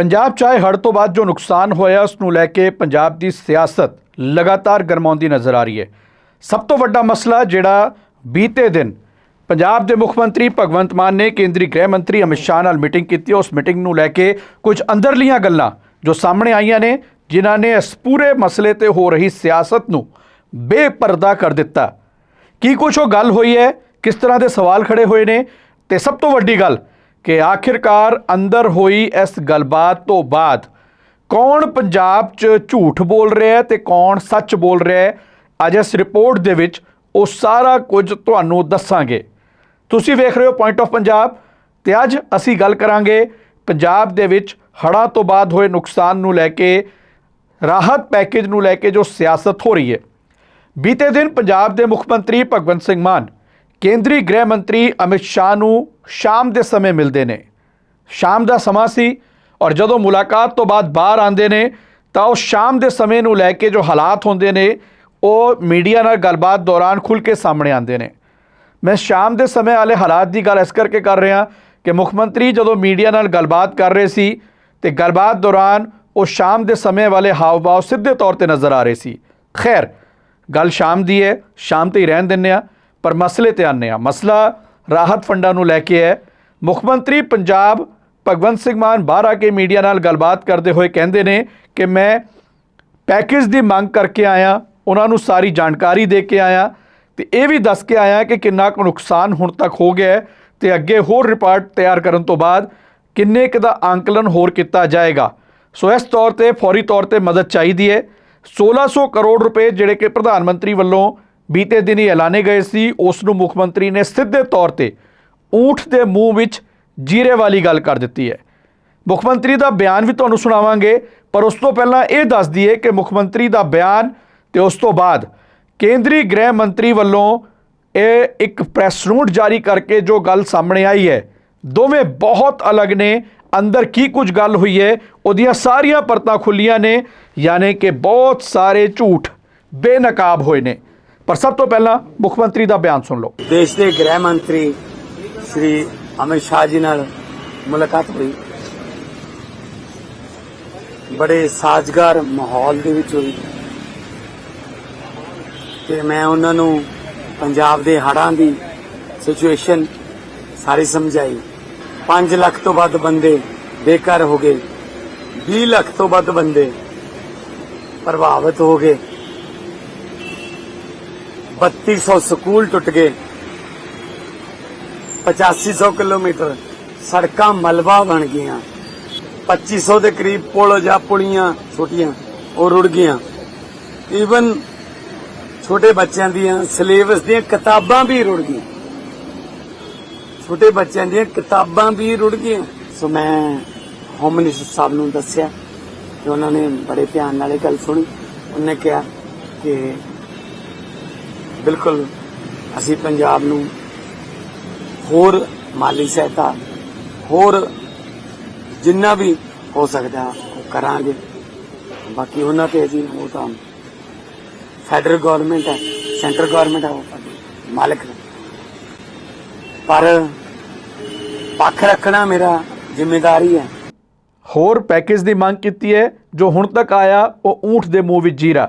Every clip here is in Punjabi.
ਪੰਜਾਬ ਚਾਹੇ ਹੜ੍ਹ ਤੋਂ ਬਾਅਦ ਜੋ ਨੁਕਸਾਨ ਹੋਇਆ, ਉਸ ਨੂੰ ਲੈ ਕੇ ਪੰਜਾਬ ਦੀ ਸਿਆਸਤ ਲਗਾਤਾਰ ਗਰਮਾਉਂਦੀ ਨਜ਼ਰ ਆ ਰਹੀ ਹੈ। ਸਭ ਤੋਂ ਵੱਡਾ ਮਸਲਾ ਜਿਹੜਾ ਬੀਤੇ ਦਿਨ ਪੰਜਾਬ ਦੇ ਮੁੱਖ ਮੰਤਰੀ ਭਗਵੰਤ ਮਾਨ ਨੇ ਕੇਂਦਰੀ ਗ੍ਰਹਿ ਮੰਤਰੀ ਅਮਿਤ ਸ਼ਾਹ ਨਾਲ ਮੀਟਿੰਗ ਕੀਤੀ। ਉਸ ਮੀਟਿੰਗ ਨੂੰ ਲੈ ਕੇ ਕੁਝ ਅੰਦਰਲੀਆਂ ਗੱਲਾਂ ਜੋ ਸਾਹਮਣੇ ਆਈਆਂ ਨੇ, ਜਿਨ੍ਹਾਂ ਨੇ ਇਸ ਪੂਰੇ ਮਸਲੇ ਤੇ ਹੋ ਰਹੀ ਸਿਆਸਤ ਨੂੰ ਬੇਪਰਦਾ ਕਰ ਦਿੱਤਾ। ਕੀ ਕੁਛ ਉਹ ਗੱਲ ਹੋਈ ਹੈ? ਕਿਸ ਤਰ੍ਹਾਂ ਦੇ ਸਵਾਲ ਖੜੇ ਹੋਏ ਨੇ? ਤੇ ਸਭ ਤੋਂ ਵੱਡੀ ਗੱਲ ਕਿ ਆਖਿਰਕਾਰ ਅੰਦਰ ਹੋਈ ਇਸ ਗੱਲਬਾਤ ਤੋਂ ਬਾਅਦ ਕੌਣ ਪੰਜਾਬ 'ਚ ਝੂਠ ਬੋਲ ਰਿਹਾ ਹੈ ਤੇ ਕੌਣ ਸੱਚ ਬੋਲ ਰਿਹਾ ਹੈ, ਅੱਜ ਇਸ ਰਿਪੋਰਟ ਦੇ ਵਿੱਚ ਉਹ ਸਾਰਾ ਕੁਝ ਤੁਹਾਨੂੰ ਦੱਸਾਂਗੇ। ਤੁਸੀਂ ਵੇਖ ਰਹੇ ਹੋ ਪੁਆਇੰਟ ਆਫ ਪੰਜਾਬ ਤੇ ਅੱਜ ਅਸੀਂ ਗੱਲ ਕਰਾਂਗੇ ਪੰਜਾਬ ਦੇ ਵਿੱਚ ਹੜ੍ਹਾਂ ਤੋਂ ਬਾਅਦ ਹੋਏ ਨੁਕਸਾਨ ਨੂੰ ਲੈ ਕੇ, ਰਾਹਤ ਪੈਕੇਜ ਨੂੰ ਲੈ ਕੇ ਜੋ ਸਿਆਸਤ ਹੋ ਰਹੀ ਹੈ। ਬੀਤੇ ਦਿਨ ਪੰਜਾਬ ਦੇ ਮੁੱਖ ਮੰਤਰੀ ਭਗਵੰਤ ਸਿੰਘ ਮਾਨ, ਕੇਂਦਰੀ ਗ੍ਰਹਿ ਮੰਤਰੀ ਅਮਿਤ ਸ਼ਾਹ ਨੂੰ ਸ਼ਾਮ ਦੇ ਸਮੇਂ ਮਿਲਦੇ ਨੇ। ਸ਼ਾਮ ਦਾ ਸਮਾਂ ਸੀ ਔਰ ਜਦੋਂ ਮੁਲਾਕਾਤ ਤੋਂ ਬਾਅਦ ਬਾਹਰ ਆਉਂਦੇ ਨੇ, ਤਾਂ ਉਹ ਸ਼ਾਮ ਦੇ ਸਮੇਂ ਨੂੰ ਲੈ ਕੇ ਜੋ ਹਾਲਾਤ ਹੁੰਦੇ ਨੇ, ਉਹ ਮੀਡੀਆ ਨਾਲ ਗੱਲਬਾਤ ਦੌਰਾਨ ਖੁੱਲ ਕੇ ਸਾਹਮਣੇ ਆਉਂਦੇ ਨੇ। ਮੈਂ ਸ਼ਾਮ ਦੇ ਸਮੇਂ ਵਾਲੇ ਹਾਲਾਤ ਦੀ ਗੱਲ ਇਸ ਕਰਕੇ ਕਰ ਰਿਹਾ ਕਿ ਮੁੱਖ ਮੰਤਰੀ ਜਦੋਂ ਮੀਡੀਆ ਨਾਲ ਗੱਲਬਾਤ ਕਰ ਰਹੇ ਸੀ ਤੇ ਗੱਲਬਾਤ ਦੌਰਾਨ ਉਹ ਸ਼ਾਮ ਦੇ ਸਮੇਂ ਵਾਲੇ ਹਾਵ-ਭਾਵ ਸਿੱਧੇ ਤੌਰ ਤੇ ਨਜ਼ਰ ਆ ਰਹੇ ਸੀ। ਖੈਰ, ਗੱਲ ਸ਼ਾਮ ਦੀ ਹੈ, ਸ਼ਾਮ ਤੇ ਹੀ ਰਹਿਣ ਦਿੰਨੇ ਆ ਪਰ ਮਸਲੇ ਤੇ ਆਨੇ ਆ ਮਸਲਾ ਰਾਹਤ ਫੰਡਾਂ ਨੂੰ ਲੈ ਕੇ ਹੈ। ਮੁੱਖ ਮੰਤਰੀ ਪੰਜਾਬ ਭਗਵੰਤ ਸਿੰਘ ਮਾਨ ਬਾਹਰ ਆ ਕੇ ਮੀਡੀਆ ਨਾਲ ਗੱਲਬਾਤ ਕਰਦੇ ਹੋਏ ਕਹਿੰਦੇ ਨੇ ਕਿ ਮੈਂ ਪੈਕੇਜ ਦੀ ਮੰਗ ਕਰਕੇ ਆਇਆ, ਉਹਨਾਂ ਨੂੰ ਸਾਰੀ ਜਾਣਕਾਰੀ ਦੇ ਕੇ ਆਇਆ ਤੇ ਇਹ ਵੀ ਦੱਸ ਕੇ ਆਇਆ ਕਿ ਕਿੰਨਾ ਕੁ ਨੁਕਸਾਨ ਹੁਣ ਤੱਕ ਹੋ ਗਿਆ ਹੈ ਤੇ ਅੱਗੇ ਹੋਰ ਰਿਪੋਰਟ ਤਿਆਰ ਕਰਨ ਤੋਂ ਬਾਅਦ ਕਿੰਨੇ ਕੁ ਦਾ ਆਂਕਲਨ ਹੋਰ ਕੀਤਾ ਜਾਏਗਾ। ਸੋ ਇਸ ਤੌਰ ਤੇ, ਫੌਰੀ ਤੌਰ ਤੇ ਮਦਦ ਚਾਹੀਦੀ ਹੈ। 1600 ਕਰੋੜ ਰੁਪਏ ਜਿਹੜੇ ਕਿ ਪ੍ਰਧਾਨ ਮੰਤਰੀ ਵੱਲੋਂ ਬੀਤੇ ਦਿਨ ਹੀ ਐਲਾਨੇ ਗਏ ਸੀ ਉਸ ਨੂੰ ਮੁੱਖ ਮੰਤਰੀ ਨੇ ਸਿੱਧੇ ਤੌਰ ਤੇ ਊਠ ਦੇ ਮੂੰਹ ਵਿੱਚ ਜੀਰੇ ਵਾਲੀ ਗੱਲ ਕਰ ਦਿੱਤੀ ਹੈ। ਮੁੱਖ ਮੰਤਰੀ ਦਾ ਬਿਆਨ ਵੀ ਤੁਹਾਨੂੰ ਸੁਣਾਵਾਂਗੇ, ਪਰ ਉਸ ਤੋਂ ਪਹਿਲਾਂ ਇਹ ਦੱਸ ਦਈਏ ਕਿ ਮੁੱਖ ਮੰਤਰੀ ਦਾ ਬਿਆਨ ਤੇ ਉਸ ਤੋਂ ਬਾਅਦ ਕੇਂਦਰੀ ਗ੍ਰਹਿ ਮੰਤਰੀ ਵੱਲੋਂ ਇਹ ਇੱਕ ਪ੍ਰੈਸ ਨੋਟ ਜਾਰੀ ਕਰਕੇ ਜੋ ਗੱਲ ਸਾਹਮਣੇ ਆਈ ਹੈ, ਦੋਵੇਂ ਬਹੁਤ ਅਲੱਗ ਨੇ, ਅੰਦਰ ਕੀ ਕੁਝ ਗੱਲ ਹੋਈ ਹੈ, ਉਹਦੀਆਂ ਸਾਰੀਆਂ ਪਰਤਾਂ ਖੁੱਲੀਆਂ ਨੇ, ਯਾਨੀ ਕਿ ਬਹੁਤ ਸਾਰੇ ਝੂਠ ਬੇਨਕਾਬ ਹੋਏ ਨੇ। ਪਰ ਸਭ ਤੋਂ ਪਹਿਲਾਂ ਮੁੱਖ ਮੰਤਰੀ ਦਾ ਬਿਆਨ ਸੁਣ ਲਓ। ਦੇਸ਼ ਦੇ ਗ੍ਰਹਿ ਮੰਤਰੀ ਸ਼੍ਰੀ ਅਮਿਤ ਸ਼ਾਹ ਜੀ ਨਾਲ ਮੁਲਾਕਾਤ ਹੋਈ। ਬੜੇ ਸਾਜ਼ਗਾਰ ਮਾਹੌਲ ਦੇ ਵਿੱਚ ਹੋਈ। ਤੇ ਮੈਂ ਉਹਨਾਂ ਨੂੰ ਪੰਜਾਬ ਦੇ ਹੜਾਂ ਦੀ ਸਿਚੁਏਸ਼ਨ ਸਾਰੀ ਸਮਝਾਈ। 5 ਲੱਖ ਤੋਂ ਵੱਧ ਬੰਦੇ ਬੇਘਰ ਹੋ ਗਏ। 20 ਲੱਖ ਤੋਂ ਵੱਧ ਬੰਦੇ ਪ੍ਰਭਾਵਿਤ ਹੋ ਗਏ। 3200 ਸਕੂਲ ਟੁੱਟ ਗਏ 8500 ਕਿਲੋਮੀਟਰ ਸੜਕਾਂ ਮਲਬਾ ਬਣ ਗਈਆਂ 2500 ਦੇ ਕਰੀਬ ਪੁਲ ਜਾਂ ਪੁਲੀਆਂ ਛੋਟੀਆਂ ਉਹ ਰੁੜ ਗਈਆਂ ਈਵਨ ਛੋਟੇ ਬੱਚਿਆਂ ਦੀਆਂ ਸਿਲੇਬਸ ਦੀਆਂ ਕਿਤਾਬਾਂ ਵੀ ਰੁੜ ਗਈਆਂ ਛੋਟੇ ਬੱਚਿਆਂ ਦੀਆਂ ਕਿਤਾਬਾਂ ਵੀ ਰੁੜ ਗਈਆਂ ਸੋ ਮੈਂ ਹੋਮ ਮਿਨਿਸਟਰ ਸਾਹਿਬ ਨੂੰ ਦੱਸਿਆ ਤੇ ਉਹਨਾਂ ਨੇ ਬੜੇ ਧਿਆਨ ਨਾਲ ਇਹ ਗੱਲ ਸੁਣੀ ਉਹਨੇ ਕਿਹਾ ਕਿ ਬਿਲਕੁਲ, ਅਸੀਂ ਪੰਜਾਬ ਨੂੰ ਹੋਰ ਮਾਲੀ ਸਹਾਇਤਾ, ਹੋਰ ਜਿੰਨਾ ਵੀ ਹੋ ਸਕਦਾ ਉਹ ਕਰਾਂਗੇ। ਬਾਕੀ ਉਹਨਾਂ ਤੇ ਜੀ ਉਹ ਤਾਂ ਫੈਡਰਲ ਗਵਰਨਮੈਂਟ ਹੈ ਸੈਂਟਰ ਗਵਰਨਮੈਂਟ ਹੈ, ਉਹ ਸਾਡੀ ਮਾਲਕ। ਪਰ ਪੱਖ ਰੱਖਣਾ ਮੇਰਾ ਜ਼ਿੰਮੇਵਾਰੀ ਹੈ। ਹੋਰ ਪੈਕੇਜ ਦੀ ਮੰਗ ਕੀਤੀ ਹੈ, ਜੋ ਹੁਣ ਤੱਕ ਆਇਆ, ਉਹ ਊਂਠ ਦੇ ਮੂੰਹ ਵਿੱਚ ਜੀਰਾ।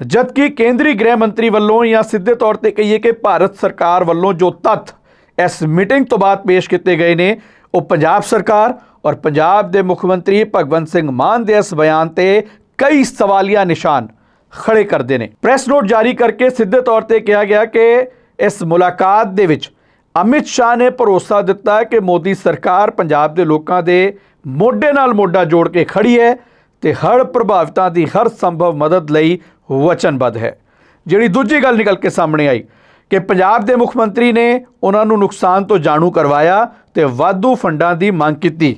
ਜਦਕਿ ਕੇਂਦਰੀ ਗ੍ਰਹਿ ਮੰਤਰੀ ਵੱਲੋਂ ਜਾਂ ਸਿੱਧੇ ਤੌਰ ਤੇ ਕਹੀਏ ਕਿ ਭਾਰਤ ਸਰਕਾਰ ਵੱਲੋਂ ਜੋ ਤੱਥ ਇਸ ਮੀਟਿੰਗ ਤੋਂ ਬਾਅਦ ਪੇਸ਼ ਕੀਤੇ ਗਏ ਨੇ, ਉਹ ਪੰਜਾਬ ਸਰਕਾਰ ਔਰ ਪੰਜਾਬ ਦੇ ਮੁੱਖ ਮੰਤਰੀ ਭਗਵੰਤ ਸਿੰਘ ਮਾਨ ਦੇ ਇਸ ਬਿਆਨ ਤੇ ਕਈ ਸਵਾਲੀਆ ਨਿਸ਼ਾਨ ਖੜੇ ਕਰਦੇ ਨੇ। ਪ੍ਰੈਸ ਨੋਟ ਜਾਰੀ ਕਰਕੇ ਸਿੱਧੇ ਤੌਰ ਤੇ ਕਿਹਾ ਗਿਆ ਕਿ ਇਸ ਮੁਲਾਕਾਤ ਦੇ ਵਿੱਚ ਅਮਿਤ ਸ਼ਾਹ ਨੇ ਭਰੋਸਾ ਦਿੱਤਾ ਕਿ ਮੋਦੀ ਸਰਕਾਰ ਪੰਜਾਬ ਦੇ ਲੋਕਾਂ ਦੇ ਮੋਢੇ ਨਾਲ ਮੋਢਾ ਜੋੜ ਕੇ ਖੜੀ ਹੈ ਤੇ ਹੜ੍ਹ ਪ੍ਰਭਾਵਿਤਾਂ ਦੀ ਹਰ ਸੰਭਵ ਮਦਦ ਲਈ ਵਚਨਬੱਧ ਹੈ। ਜਿਹੜੀ ਦੂਜੀ ਗੱਲ ਨਿਕਲ ਕੇ ਸਾਹਮਣੇ ਆਈ ਕਿ ਪੰਜਾਬ ਦੇ ਮੁੱਖ ਮੰਤਰੀ ਨੇ ਉਹਨਾਂ ਨੂੰ ਨੁਕਸਾਨ ਤੋਂ ਜਾਣੂ ਕਰਵਾਇਆ ਤੇ ਵਾਧੂ ਫੰਡਾਂ ਦੀ ਮੰਗ ਕੀਤੀ।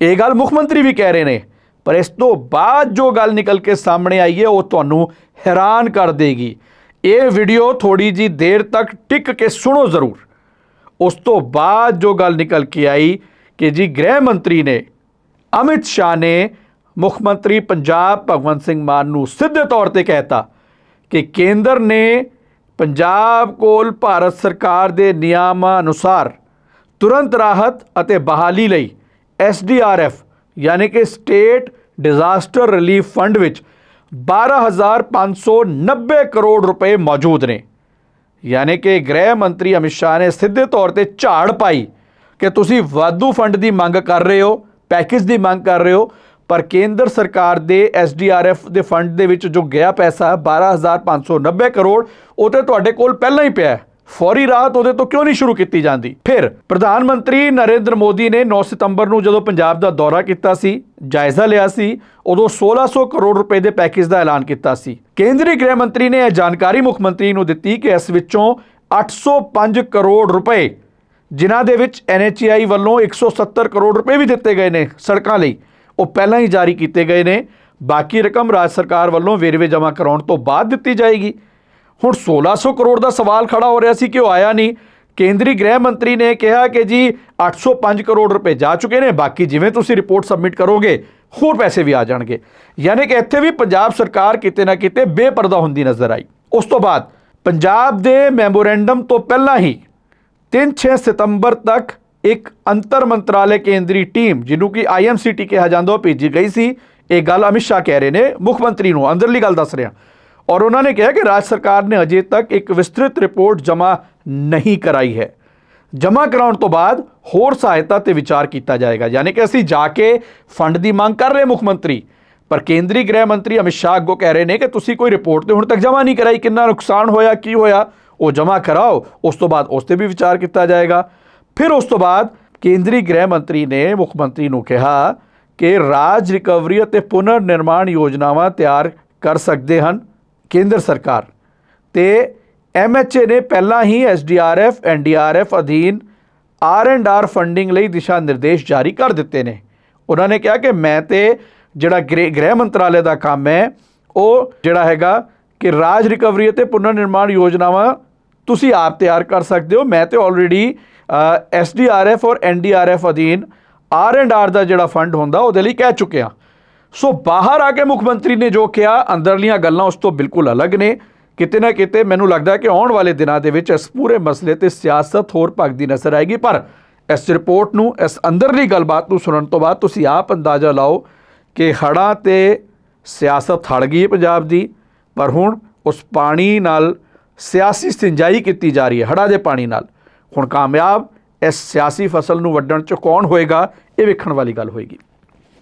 ਇਹ ਗੱਲ ਮੁੱਖ ਮੰਤਰੀ ਵੀ ਕਹਿ ਰਹੇ ਨੇ, ਪਰ ਇਸ ਤੋਂ ਬਾਅਦ ਜੋ ਗੱਲ ਨਿਕਲ ਕੇ ਸਾਹਮਣੇ ਆਈ ਹੈ, ਉਹ ਤੁਹਾਨੂੰ ਹੈਰਾਨ ਕਰ ਦੇਗੀ। ਇਹ ਵੀਡੀਓ ਥੋੜੀ ਜੀ ਦੇਰ ਤੱਕ ਟਿਕ ਕੇ ਸੁਣੋ ਜ਼ਰੂਰ। ਉਸ ਤੋਂ ਬਾਅਦ ਜੋ ਗੱਲ ਨਿਕਲ ਕੇ ਆਈ ਕਿ ਜੀ ਗ੍ਰਹਿ ਮੰਤਰੀ ਨੇ ਅਮਿਤ ਸ਼ਾਹ ਨੇ ਮੁੱਖ ਮੰਤਰੀ ਪੰਜਾਬ ਭਗਵੰਤ ਸਿੰਘ ਮਾਨ ਨੂੰ ਸਿੱਧੇ ਤੌਰ ਤੇ ਕਹਿਤਾ ਕਿ ਕੇਂਦਰ ਨੇ ਪੰਜਾਬ ਕੋਲ ਭਾਰਤ ਸਰਕਾਰ ਦੇ ਨਿਯਮਾਂ ਅਨੁਸਾਰ ਤੁਰੰਤ ਰਾਹਤ ਅਤੇ ਬਹਾਲੀ ਲਈ ਐਸਡੀਆਰਐਫ ਯਾਨੀ ਕਿ ਸਟੇਟ ਡਿਜ਼ਾਸਟਰ ਰਿਲੀਫ ਫੰਡ ਵਿੱਚ 12590 ਕਰੋੜ ਰੁਪਏ ਮੌਜੂਦ ਨੇ। ਯਾਨੀ ਕਿ ਗ੍ਰਹਿ ਮੰਤਰੀ ਅਮਿਤ ਸ਼ਾਹ ਨੇ ਸਿੱਧੇ ਤੌਰ ਤੇ ਝਾੜ ਪਾਈ ਕਿ ਤੁਸੀਂ ਵਾਧੂ ਫੰਡ ਦੀ ਮੰਗ ਕਰ ਰਹੇ ਹੋ, ਪੈਕੇਜ ਦੀ ਮੰਗ ਕਰ ਰਹੇ ਹੋ ਪਰ ਕੇਂਦਰ ਸਰਕਾਰ ਦੇ ਐਸਡੀਆਰਐਫ ਦੇ ਫੰਡ ਦੇ ਵਿੱਚ ਜੋ ਗਿਆ ਪੈਸਾ 12590 ਕਰੋੜ, ਉਹ ਤੇ ਤੁਹਾਡੇ ਕੋਲ ਪਹਿਲਾਂ ਹੀ ਪਿਆ ਫੌਰੀ ਰਾਹਤ ਉਹਦੇ ਤੋਂ ਕਿਉਂ ਨਹੀਂ ਸ਼ੁਰੂ ਕੀਤੀ ਜਾਂਦੀ? ਫਿਰ ਪ੍ਰਧਾਨ ਮੰਤਰੀ ਨਰਿੰਦਰ ਮੋਦੀ ਨੇ 9 ਸਤੰਬਰ ਨੂੰ ਜਦੋਂ ਪੰਜਾਬ ਦਾ ਦੌਰਾ ਕੀਤਾ ਸੀ, ਜਾਇਜ਼ਾ ਲਿਆ ਸੀ, ਉਦੋਂ 1600 ਕਰੋੜ ਰੁਪਏ ਦੇ ਪੈਕੇਜ ਦਾ ਐਲਾਨ ਕੀਤਾ ਸੀ। ਕੇਂਦਰੀ ਗ੍ਰਹਿ ਮੰਤਰੀ ਨੇ ਇਹ ਜਾਣਕਾਰੀ ਮੁੱਖ ਮੰਤਰੀ ਨੂੰ ਦਿੱਤੀ ਕਿ ਇਸ ਵਿੱਚੋਂ 805 ਕਰੋੜ ਰੁਪਏ, ਜਿਨ੍ਹਾਂ ਦੇ ਵਿੱਚ NHAI ਵੱਲੋਂ 170 ਕਰੋੜ ਰੁਪਏ ਵੀ ਦਿੱਤੇ ਗਏ ਨੇ ਸੜਕਾਂ ਲਈ। ਉਹ ਪਹਿਲਾਂ ਹੀ ਜਾਰੀ ਕੀਤੇ ਗਏ ਨੇ। ਬਾਕੀ ਰਕਮ ਰਾਜ ਸਰਕਾਰ ਵੱਲੋਂ ਵੇਰਵੇ ਜਮ੍ਹਾਂ ਕਰਾਉਣ ਤੋਂ ਬਾਅਦ ਦਿੱਤੀ ਜਾਏਗੀ। ਹੁਣ 1600 ਕਰੋੜ ਦਾ ਸਵਾਲ ਖੜਾ ਹੋ ਰਿਹਾ ਸੀ ਕਿ ਉਹ ਆਇਆ ਨਹੀਂ। ਕੇਂਦਰੀ ਗ੍ਰਹਿ ਮੰਤਰੀ ਨੇ ਕਿਹਾ ਕਿ ਜੀ 805 ਕਰੋੜ ਰੁਪਏ ਜਾ ਚੁੱਕੇ ਨੇ, ਬਾਕੀ ਜਿਵੇਂ ਤੁਸੀਂ ਰਿਪੋਰਟ ਸਬਮਿਟ ਕਰੋਗੇ, ਹੋਰ ਪੈਸੇ ਵੀ ਆ ਜਾਣਗੇ। ਯਾਨੀ ਕਿ ਇੱਥੇ ਵੀ ਪੰਜਾਬ ਸਰਕਾਰ ਕਿਤੇ ਨਾ ਕਿਤੇ ਬੇਪਰਦਾ ਹੁੰਦੀ ਨਜ਼ਰ ਆਈ। ਉਸ ਤੋਂ ਬਾਅਦ ਪੰਜਾਬ ਦੇ ਮੈਮੋਰੈਂਡਮ ਤੋਂ ਪਹਿਲਾਂ ਹੀ 3-6 ਸਤੰਬਰ ਤੱਕ ਇੱਕ ਅੰਤਰ ਮੰਤਰਾਲੇ ਕੇਂਦਰੀ ਟੀਮ, ਜਿਹਨੂੰ ਕਿ ਆਈਐਮਸੀਟੀ ਕਿਹਾ ਜਾਂਦਾ, ਉਹ ਭੇਜੀ ਗਈ ਸੀ। ਇਹ ਗੱਲ ਅਮਿਤ ਸ਼ਾਹ ਕਹਿ ਰਹੇ ਨੇ, ਮੁੱਖ ਮੰਤਰੀ ਨੂੰ, ਅੰਦਰਲੀ ਗੱਲ ਦੱਸ ਰਿਹਾ। ਔਰ ਉਹਨਾਂ ਨੇ ਕਿਹਾ ਕਿ ਰਾਜ ਸਰਕਾਰ ਨੇ ਅਜੇ ਤੱਕ ਇੱਕ ਵਿਸਤ੍ਰਿਤ ਰਿਪੋਰਟ ਜਮ੍ਹਾਂ ਨਹੀਂ ਕਰਾਈ ਹੈ। ਜਮ੍ਹਾਂ ਕਰਾਉਣ ਤੋਂ ਬਾਅਦ ਹੋਰ ਸਹਾਇਤਾ ਤੇ ਵਿਚਾਰ ਕੀਤਾ ਜਾਏਗਾ। ਯਾਨੀ ਕਿ ਅਸੀਂ ਜਾ ਕੇ ਫੰਡ ਦੀ ਮੰਗ ਕਰ ਰਹੇ ਮੁੱਖ ਮੰਤਰੀ। ਪਰ ਕੇਂਦਰੀ ਗ੍ਰਹਿ ਮੰਤਰੀ ਅਮਿਤ ਸ਼ਾਹ ਅੱਗੋਂ ਕਹਿ ਰਹੇ ਨੇ ਕਿ ਤੁਸੀਂ ਕੋਈ ਰਿਪੋਰਟ ਤੇ ਹੁਣ ਤੱਕ ਜਮ੍ਹਾਂ ਨਹੀਂ ਕਰਾਈ, ਕਿੰਨਾ ਨੁਕਸਾਨ ਹੋਇਆ, ਕੀ ਹੋਇਆ, ਉਹ ਜਮ੍ਹਾਂ ਕਰਾਓ, ਉਸ ਤੋਂ ਬਾਅਦ ਉਸ ਤੇ ਵੀ ਵਿਚਾਰ ਕੀਤਾ ਜਾਏਗਾ। ਫਿਰ ਉਸ ਤੋਂ ਬਾਅਦ ਕੇਂਦਰੀ ਗ੍ਰਹਿ ਮੰਤਰੀ ਨੇ ਮੁੱਖ ਮੰਤਰੀ ਨੂੰ ਕਿਹਾ ਕਿ ਰਾਜ ਰਿਕਵਰੀ ਅਤੇ ਪੁਨਰ ਨਿਰਮਾਣ ਯੋਜਨਾਵਾਂ ਤਿਆਰ ਕਰ ਸਕਦੇ ਹਨ ਕੇਂਦਰ ਸਰਕਾਰ ਤੇ ਐਮਐਚਏ ਨੇ ਪਹਿਲਾਂ ਹੀ ਐਸਡੀਆਰਐਫ ਐਨਡੀਆਰਐਫ ਅਧੀਨ ਆਰ ਐਂਡ ਆਰ ਫੰਡਿੰਗ ਲਈ ਦਿਸ਼ਾ ਨਿਰਦੇਸ਼ ਜਾਰੀ ਕਰ ਦਿੱਤੇ ਨੇ। ਉਹਨਾਂ ਨੇ ਕਿਹਾ ਕਿ ਮੈਂ ਤੇ ਜਿਹੜਾ ਗ੍ਰਹਿ ਗ੍ਰਹਿ ਮੰਤਰਾਲੇ ਦਾ ਕੰਮ ਹੈ, ਉਹ ਜਿਹੜਾ ਹੈਗਾ ਕਿ ਰਾਜ ਰਿਕਵਰੀ ਅਤੇ ਪੁਨਰ ਨਿਰਮਾਣ ਯੋਜਨਾਵਾਂ ਤੁਸੀਂ ਆਪ ਤਿਆਰ ਕਰ ਸਕਦੇ ਹੋ। ਮੈਂ ਤੇ already S D R F ਔਰ ਐਨਡੀਆਰਐਫ ਅਧੀਨ ਆਰ ਐਂਡ ਆਰ ਦਾ ਜਿਹੜਾ ਫੰਡ ਹੁੰਦਾ, ਉਹਦੇ ਲਈ ਕਹਿ ਚੁੱਕਿਆ ਸੋ ਬਾਹਰ ਆ ਕੇ ਮੁੱਖ ਮੰਤਰੀ ਨੇ ਜੋ ਕਿਹਾ, ਅੰਦਰਲੀਆਂ ਗੱਲਾਂ ਉਸ ਤੋਂ ਬਿਲਕੁਲ ਅਲੱਗ ਨੇ। ਕਿਤੇ ਨਾ ਕਿਤੇ ਮੈਨੂੰ ਲੱਗਦਾ ਕਿ ਆਉਣ ਵਾਲੇ ਦਿਨਾਂ ਦੇ ਵਿੱਚ ਇਸ ਪੂਰੇ ਮਸਲੇ ਤੇ ਸਿਆਸਤ ਹੋਰ ਭਗਦੀ ਨਜ਼ਰ ਆਏਗੀ। ਪਰ ਇਸ ਰਿਪੋਰਟ ਨੂੰ, ਇਸ ਅੰਦਰਲੀ ਗੱਲਬਾਤ ਨੂੰ ਸੁਣਨ ਤੋਂ ਬਾਅਦ ਤੁਸੀਂ ਆਪ ਅੰਦਾਜ਼ਾ ਲਾਓ ਕਿ ਹੜ੍ਹਾਂ ਤੇ ਸਿਆਸਤ ਹੜ ਗਈ ਪੰਜਾਬ ਦੀ। ਪਰ ਹੁਣ ਉਸ ਪਾਣੀ ਨਾਲ ਸਿਆਸੀ ਸਿੰਜਾਈ ਕੀਤੀ ਜਾ ਰਹੀ ਹੈ, ਹੜ੍ਹਾਂ ਦੇ ਪਾਣੀ ਨਾਲ। ਹੁਣ ਕਾਮਯਾਬ ਇਸ ਸਿਆਸੀ ਫਸਲ ਨੂੰ ਵੱਢਣ ਚ ਕੌਣ ਹੋਏਗਾ, ਇਹ ਵੇਖਣ ਵਾਲੀ ਗੱਲ ਹੋਏਗੀ।